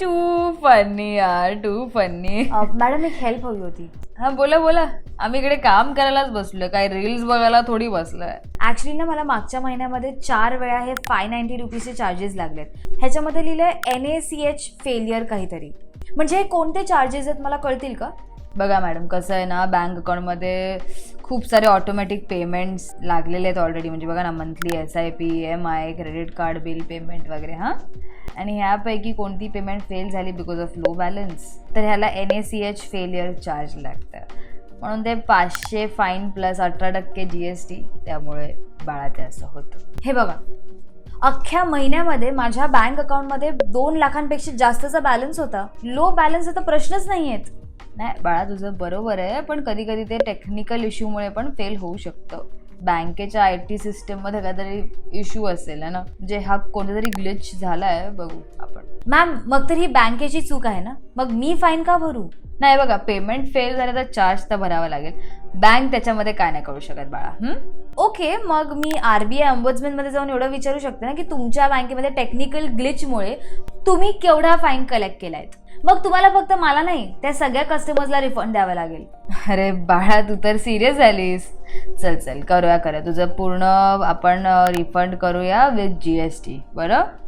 To funny यार too funny uh, madam एक help हवी होती. हा बोला बोला. आम्ही इकडे काम करायलाच बसलोय. काय रील्स बघायला थोडी बसलोय. ॲक्च्युली ना मला मागच्या महिन्यामध्ये चार वेळा हे फाय नाईन्टी रुपीजचे चार्जेस लागलेत. ह्याच्यामध्ये लिहिलंय N A C H failure काहीतरी. म्हणजे हे कोणते चार्जेस आहेत मला कळतील का? बघा मॅडम कसं आहे ना बँक अकाउंटमध्ये खूप सारे ऑटोमॅटिक पेमेंट्स लागलेले आहेत ऑलरेडी म्हणजे बघा ना monthly S I P M I credit card bill payment वगैरे हां? आणि ह्यापैकी कोणती पेमेंट फेल झाली बिकॉज ऑफ लो बॅलन्स तर ह्याला N A C H failure charge लागतं. म्हणून ते पाचशे फाईन प्लस अठरा टक्के जी एस टी त्यामुळे बाळा ते असं होतं. हे बघा अख्ख्या महिन्यामध्ये माझ्या बँक अकाउंटमध्ये दोन लाखांपेक्षा जास्तचा बॅलन्स होता. लो बॅलन्स तर प्रश्नच नाही आहेत नाही बाळा तुझं बरोबर आहे पण कधी कधी ते टेक्निकल इश्यूमुळे पण फेल होऊ शकतं. बँकेच्या आय टी सिस्टममध्ये काहीतरी इश्यू असेल ना? म्हणजे हा कोणतातरी ग्लिच झाला आहे बघू आपण. मॅम मग तर ही बँकेची चूक आहे ना? मग मी फाईन का भरू? नाही बघा पेमेंट फेल झालं तर चार्ज तर भरावा लागेल. बँक त्याच्यामध्ये काय नाही करू शकत बाळा? ओके मग मी आर बी आयमध्ये जाऊन एवढं विचारू शकते ना की तुमच्या बँकेमध्ये टेक्निकल ग्लिचमुळे तुम्ही केवढा फाईन कलेक्ट केलायत? मग तुम्हाला फक्त मला नाही त्या सगळ्या कस्टमर्सला रिफंड द्यावा लागेल. अरे बाळा तू तर सिरियस झालीस. चल चल करूया करूया. तुझं पूर्ण आपण रिफंड करूया विथ जी एस टी बरं?